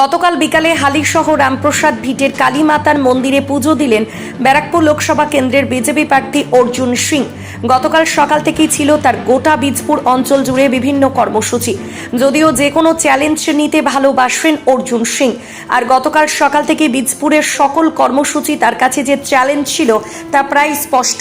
গতকাল বিকালে হালিশহ রামপ্রসাদ ভিটের কালীমাতার মন্দিরে পুজো দিলেন ব্যারাকপুর লোকসভা কেন্দ্রের বিজেপি প্রার্থী অর্জুন সিং। গতকাল সকাল থেকেই ছিল তার গোটা বীজপুর অঞ্চল জুড়ে বিভিন্ন কর্মসূচি। যদিও যে কোনো চ্যালেঞ্জ নিতে ভালোবাসেন অর্জুন সিং। আর গতকাল সকাল থেকে বীজপুরের সকল কর্মসূচি তার কাছে যে চ্যালেঞ্জ ছিল তা প্রায় স্পষ্ট।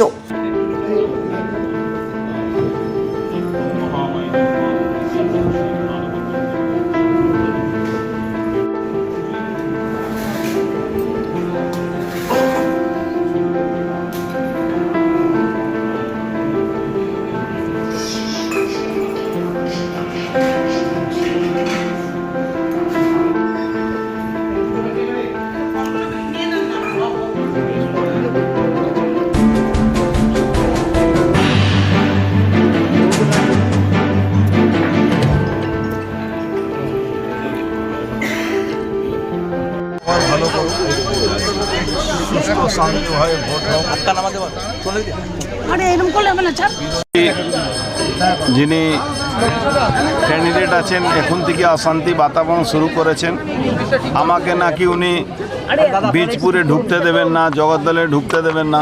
যিনি ক্যান্ডিডেট আছেন, এখন থেকে অশান্তি বাতাবরণ শুরু করেছেন। আমাকে নাকি উনি বীজপুরে ঢুকতে দেবেন না, জগদ্দলে ঢুকতে দেবেন না।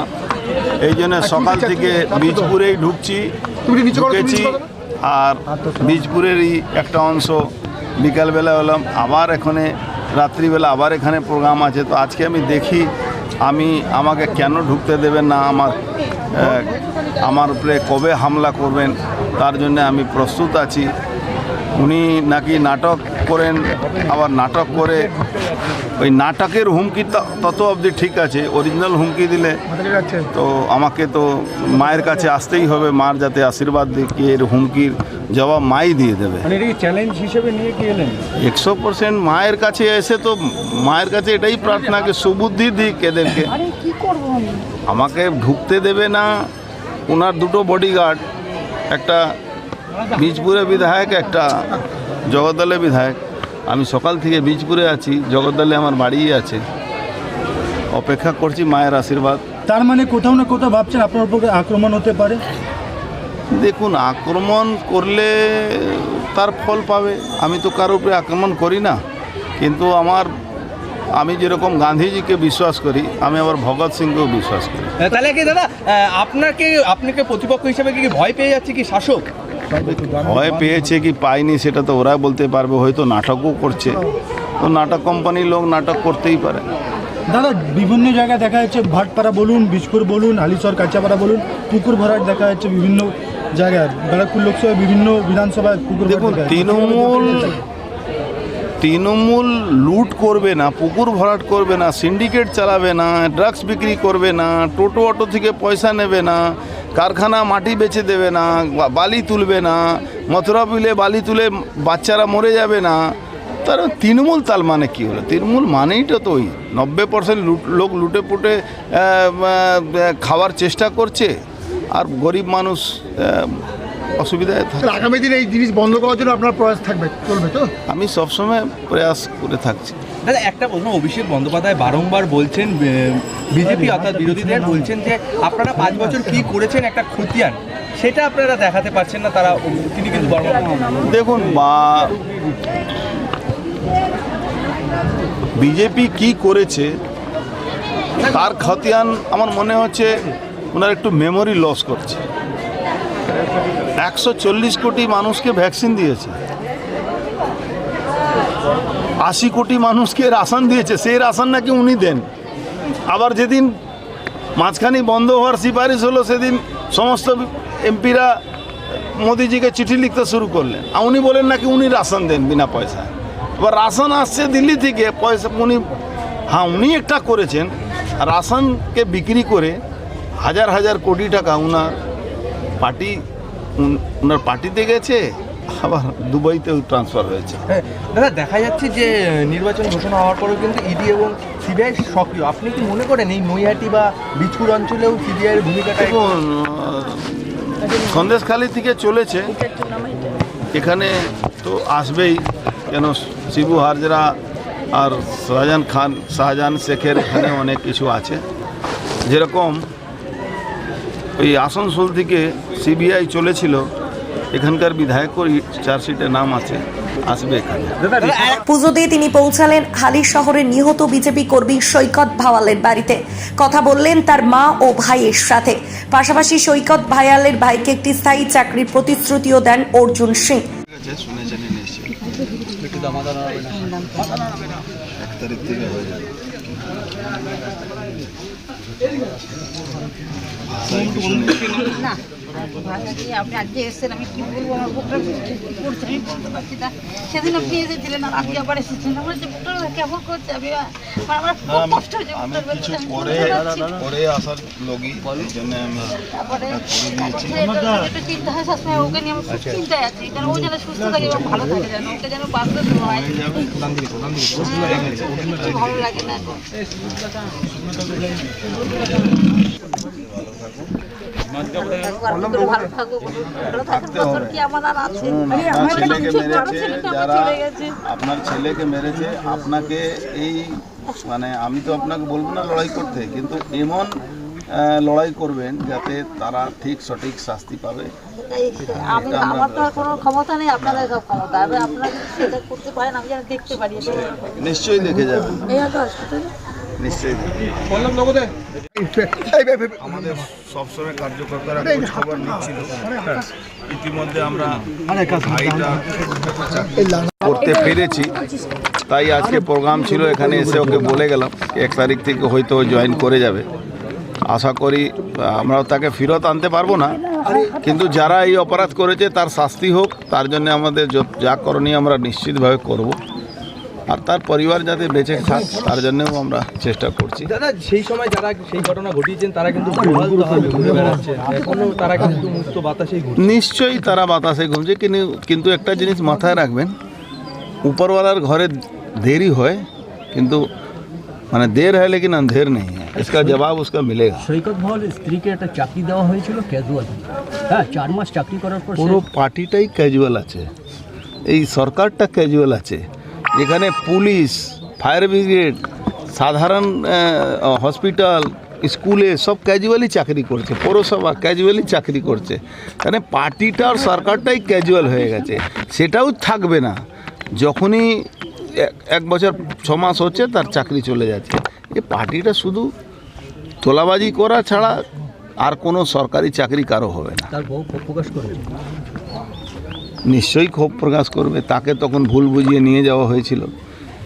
এই জন্য সকাল থেকে বীজপুরেই ঢুকছি, ঢুকেছি, আর বীজপুরেরই একটা অংশ বিকালবেলা হলাম। আবার এখানে, রাত্রিবেলা আবার এখানে প্রোগ্রাম আছে। তো আজকে আমি দেখি আমি আমাকে কেন ঢুকতে দেবেন না? আমার আমার উপরে কবে হামলা করবেন? তার জন্য আমি প্রস্তুত আছি। উনি নাকি নাটক করেন আবার নাটক করে। ওই নাটকের হুমকি ত- তত অবধি ঠিক আছে অরিজিনাল হুমকি দিলে তো আমাকে তো মায়ের কাছে আসতেই হবে মার যাতে আশীর্বাদ দিয়ে এর হুমকির জবাব মাই দিয়ে দেবে। মানে এটা কি চ্যালেঞ্জ হিসেবে নিয়ে কি এলেন? একশো পার্সেন্ট মায়ের কাছে এসে তো মায়ের কাছে এটাই প্রার্থনা কি সুবুদ্ধি দিক এদেরকে। আরে কি করব আমি? আমাকে ঢুকতে দেবে না ওনার দুটো বডিগার্ড একটা বীজপুরে বিধায়ক একটা জগদ্দলে বিধায়ক। আমি সকাল থেকে বীজপুরে আছি জগদ্দলে আমার বাড়িই আছে। অপেক্ষা করছি মায়ের আশীর্বাদ। তার মানে কোথাও না কোথাও ভাবছেন আপনার উপর আক্রমণ হতে পারে? দেখুন আক্রমণ করলে তার ফল পাবে। আমি তো কারোর উপরে আক্রমণ করি না। কিন্তু আমার আমি যেরকম গান্ধীজিকে বিশ্বাস করি আমি আবার ভগৎ সিংকেও বিশ্বাস করি। তাহলে কি দাদা আপনাকে আপনাকে প্রতিপক্ষ হিসেবে কি কি ভয় পেয়ে যাচ্ছে কি শাসক? ভয় পেয়েছে কি পায়নি সেটা তো ওরা বলতে পারবে হয়তো নাটকও করছে। তো নাটক কোম্পানির লোক নাটক করতেই পারে। দাদা বিভিন্ন জায়গায় দেখা যাচ্ছে ভাটপাড়া বলুন বীজপুর বলুন আলিচর কাঁচাপাড়া বলুন পুকুর ভরাট দেখা যাচ্ছে বিভিন্ন জায়গায়। ব্যারাকপুর লোকসভায় বিভিন্ন বিধানসভায় পুকুর দেখুন তৃণমূল তৃণমূল লুট করবে না পুকুর ভরাট করবে না সিন্ডিকেট চালাবে না ড্রাগস বিক্রি করবে না টোটো অটো থেকে পয়সা নেবে না কারখানা মাটি বেচে দেবে না বালি তুলবে না, মথুরা বিলে বালি তুলে বাচ্চারা মরে যাবে না। তার তৃণমূল তাল মানে কী হলো? তৃণমূল মানেই তো ওই নব্বই পার্সেন্ট লোক লুটে পুটে খাওয়ার চেষ্টা করছে। আর গরিব মানুষ অসুবিধায় থাকে। আগামী দিনে এই জিনিস বন্ধ করার জন্য আপনার প্রয়াস থাকবে চলবে তো? আমি সবসময় প্রয়াস করে থাকছি। দাদা একটা প্রশ্ন অভিষেক বন্দ্যোপাধ্যায় বারংবার বলছেন বিজেপি অর্থাৎ বিরোধীদের বলছেন যে আপনারা পাঁচ বছর কি করেছেন একটা খতিয়ান? সেটা আপনারা দেখাতে পারছেন না তারা তিনি কিন্তু দেখুন বা বিজেপি কি করেছে তার খতিয়ান আমার মনে হচ্ছে ওনার একটু মেমোরি লস করছে। একশো চল্লিশ কোটি মানুষকে ভ্যাকসিন দিয়েছে। আশি কোটি মানুষকে রাশন দিয়েছে, সেই রাশন নাকি উনি দেন। আবার যেদিন মাঝখানে বন্ধ হওয়ার সিফারিশ হলো, সেদিন সমস্ত এমপিরা মোদিজিকে চিঠি লিখতে শুরু করলেন। আর উনি বলেন নাকি উনি রাশন দেন বিনা পয়সা এবার রাশন আসছে দিল্লি থেকে, পয়সা উনি হ্যাঁ উনি একটা করেছেন। রাশনকে বিক্রি করে হাজার হাজার কোটি টাকা উনার পার্টি ওনার পার্টিতে গেছে আবার দুবাইতেও ট্রান্সফার হয়েছে। হ্যাঁ, দাদা দেখা যাচ্ছে যে নির্বাচন ঘোষণা হওয়ার পরেও কিন্তু ইডি এবং সিবিআই সক্রিয়। আপনি কি মনে করেন এই নৈহাটি বা বীজপুর অঞ্চলেও সিবিআইয়ের ভূমিকাটা দেখুন সন্দেশখালি থেকে চলেছে। এখানে তো আসবেই কেন শিবু হাজরা আর শাহজাহান খান শাহজাহান শেখের এখানে অনেক কিছু আছে। যেরকম ওই আসানসোল থেকে সিবিআই চলেছিল এখানকার বিধায়কও চার্জশিটে নাম আছে আসবে এখানে। পুজো দিয়ে তিনি পৌঁছালেন হালি শহরে নিহত বিজেপি কর্মী সৈকত ভাওয়ালের বাড়িতে। কথা বললেন তার মা ও ভাইয়ের সাথে। পাশাপাশি সৈকত ভায়ালের ভাইকে একটি স্থায়ী চাকরির প্রতিশ্রুতিও দেন অর্জুন সিং। শুনেছেন নিশ্চয়ই এক তারিখ থেকে হয়ে যাবে। না। ভাষা কি আপনি আজকে এসেছেন আমি কি বলব? আমার বুকটা করছে আমি বলতে পারছি না। সেদিন আপনি এসেছিলেন আর আজকে আবার এসেছেন। আমার যে বুকটা কেমন করছে? আমি আমার খুব কষ্ট হচ্ছে আমি কিছু পরে বুঝতে পারছি না। পরে আসার লগই এই জন্য আমি তারপরে এটা- চিন্তা হয় সবসময় ওকে নিয়ে আমি খুব চিন্তায় আছি। যেন ও যেন সুস্থ থাকে এবং ভালো থাকে যেন ওকে যেন হয় আপনার ছেলেকে মেরেছে আপনাকে এই মানে আমি তো আপনাকে বলব না লড়াই করতে কিন্তু এমন লড়াই করবেন যাতে তারা ঠিক সঠিক শাস্তি পাবে। আমি আমার তো কোনো ক্ষমতা নেই আপনাদের সব ক্ষমতা। আমি আপনারা সেটা করতে পারেন আমি যেন দেখতে পারি নিশ্চয়ই দেখে যাবেন। এই হয়তো হাসপাতালে নিশ্চয়ই আমাদের সবসময় কার্যকর্তারা খবর নিচ্ছিল। ইতিমধ্যে আমরা করতে পেরেছি। তাই আজকে প্রোগ্রাম ছিল এখানে এসে ওকে বলে গেলাম এক তারিখ থেকে হয়তো জয়েন করে যাবে। আশা করি আমরাও তাকে ফেরত আনতে পারব না। কিন্তু যারা এই অপরাধ করেছে তার শাস্তি হোক তার জন্য আমাদের যা করণীয় আমরা নিশ্চিতভাবে করব। আর তার পরিবার যাতে বেঁচে থাক তার জন্যও আমরা চেষ্টা করছি। দাদা সেই সময় যারা সেই ঘটনা ঘটিয়েছেন তারা কিন্তু তারা কিন্তু মুক্ত ঘুরছে। নিশ্চয়ই তারা বাতাসে ঘুমছে কিন্তু কিন্তু একটা জিনিস মাথায় রাখবেন উপরওয়ালার ঘরে দেরি হয় কিন্তু মানে দের है लेकिन अंधेर नहीं है इसका जवाब उसका मिलेगा সৈকত ভাওয়ালের স্ত্রীকে একটা চাকরি দেওয়া হয়েছিল ক্যাজুয়াল হ্যাঁ চার মাস চাকরি করার পর সে পুরো পার্টিটাই ক্যাজুয়াল আছে এই সরকারটা ক্যাজুয়াল আছে যেখানে পুলিশ ফায়ার ব্রিগেড সাধারণ হসপিটাল স্কুলে সব ক্যাজুয়ালি চাকরি করছে পৌরসভা ক্যাজুয়ালি চাকরি করছে মানে পার্টিটা আর সরকারটাই ক্যাজুয়াল হয়ে গেছে সেটাও থাকবে না যখনই এক- বছর ছ মাস হচ্ছে তার চাকরি চলে যাচ্ছে। এই পার্টিটা শুধু তোলাবাজি করা ছাড়া আর কোনো সরকারি চাকরি কারও হবে না। নিশ্চয়ই ক্ষোভ প্রকাশ করবে তাকে তখন ভুল বুঝিয়ে নিয়ে যাওয়া হয়েছিল।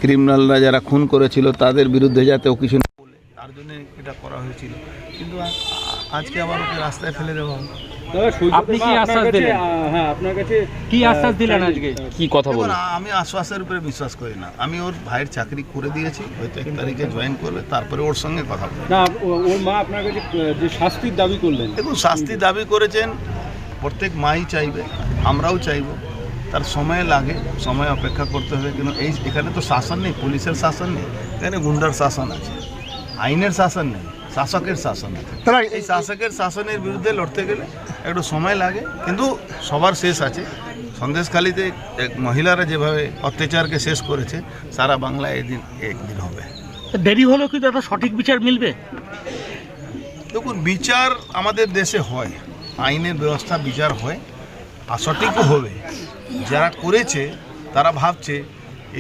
ক্রিমিনালরা যারা খুন করেছিল তাদের বিরুদ্ধে যাতে ও কিছু না বলে তার জন্য এটা করা হয়েছিল। কিন্তু আজকে আবার ওকে রাস্তায় ফেলে দেওয়া। আপনি কি আশ্বাস দিলেন? হ্যাঁ আপনার কাছে কি আশ্বাস দিলেন আজকে? কি কথা দেখুন, আমি আশ্বাসের উপরে বিশ্বাস করি না। আমি ওর ভাইয়ের চাকরি করে দিয়েছি হয়তো এক তারিখে জয়েন করবে তারপরে ওর সঙ্গে কথা বলব। না ওর মা আপনার কাছে যে শাস্তির দাবি করলেন। দেখুন শাস্তি দাবি করেছেন প্রত্যেক মাই চাইবে আমরাও চাইব। তার সময় লাগে সময় অপেক্ষা করতে হবে কিন্তু এই এখানে তো শাসন নেই পুলিশের শাসন নেই এখানে গুন্ডার শাসন আছে আইনের শাসন নেই। শাসকের শাসন। তারা এই শাসকের শাসনের বিরুদ্ধে লড়তে গেলে একটু সময় লাগে কিন্তু সবার শেষ আছে। সন্দেশখালিতে এক মহিলারা যেভাবে অত্যাচারকে শেষ করেছে সারা বাংলায় এদিন একদিন হবে। দেরি হলেও কিন্তু একটা সঠিক বিচার মিলবে। দেখুন বিচার আমাদের দেশে হয় আইনের ব্যবস্থা বিচার হয় আর সঠিকও হবে। যারা করেছে তারা ভাবছে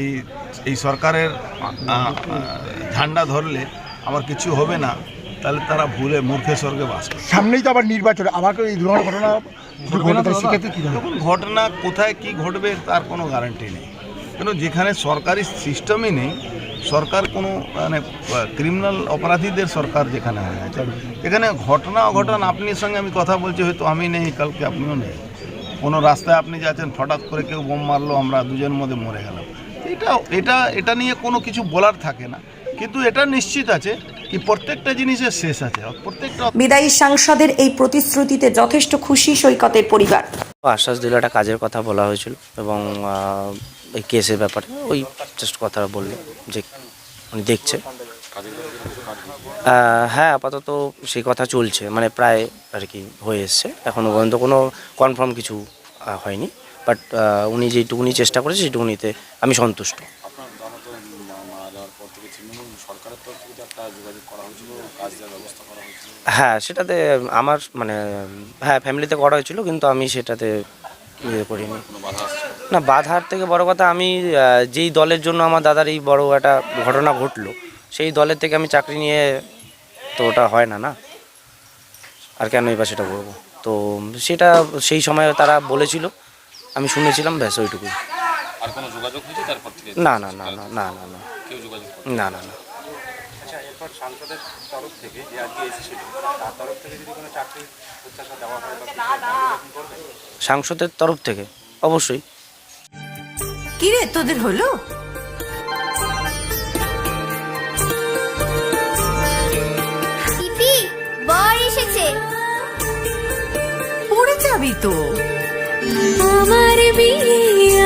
এই এই সরকারের ঝান্ডা ধরলে আমার কিছু হবে না। তাহলে তারা ভুলে মূর্খে স্বর্গে বাস করে। সামনেই তো আবার নির্বাচন আবার এই ধরনের ঘটনা ঘটনা কোথায় কি ঘটবে তার কোনো গ্যারান্টি নেই। কিন্তু যেখানে সরকারি সিস্টেমই নেই সরকার কোনো মানে ক্রিমিনাল অপরাধীদের সরকার যেখানে হয়ে আছে এখানে ঘটনা অঘটন আপনার সঙ্গে আমি কথা বলছি হয়তো আমি নেই কালকে আপনিও নেই। কোনো রাস্তায় আপনি যাচ্ছেন হঠাৎ করে কেউ বোম মারলো আমরা দুজনের মধ্যে মরে গেলাম। এটা এটা এটা নিয়ে কোনো কিছু বলার থাকে না। কিন্তু এটা নিশ্চিত আছে কি প্রত্যেকটা জিনিসের শেষ আছে প্রত্যেকটা বিদায়ী সাংসদের এই প্রতিশ্রুতিতে যথেষ্ট খুশি সৈকতের পরিবার। আশ্বাস দিল একটা কাজের কথা বলা হয়েছিল এবং এই কেসের ব্যাপারে ওই জাস্ট কথা বলল যে উনি দেখছে। হ্যাঁ আপাতত সেই কথা চলছে মানে প্রায় আর কি হয়ে এসছে। এখনও পর্যন্ত কোনো কনফার্ম কিছু হয়নি। বাট উনি যেটুকুনি চেষ্টা করেছে সেটুকুনিতে আমি সন্তুষ্ট। হ্যাঁ সেটাতে আমার মানে হ্যাঁ ফ্যামিলিতে করা হয়েছিল কিন্তু আমি সেটাতে ইয়ে করিনি। না বাধার থেকে বড় কথা আমি যেই দলের জন্য আমার দাদার এই বড় একটা ঘটনা ঘটলো সেই দলের থেকে আমি চাকরি নিয়ে তো ওটা হয় না না? আর কেন এবার সেটা করব তো সেটা সেই সময় তারা বলেছিল আমি শুনেছিলাম ব্যাস ওইটুকুই। আর কোনো যোগাযোগ হয়েছে? তারপর থেকে না না না না না না না। কেউ যোগাযোগ না না না। আচ্ছা এরপর সাংসদের তরফ থেকে যে আজকে এসেছিল তার তরফ থেকে যদি কোনো চাকরি প্রত্যাশা দেওয়া হয় বা সাংসদের তরফ থেকে অবশ্যই। কিরে তোদের হলো? পিপি বর এসেছে। পড়ে যাবি তো। আমার বিয়ে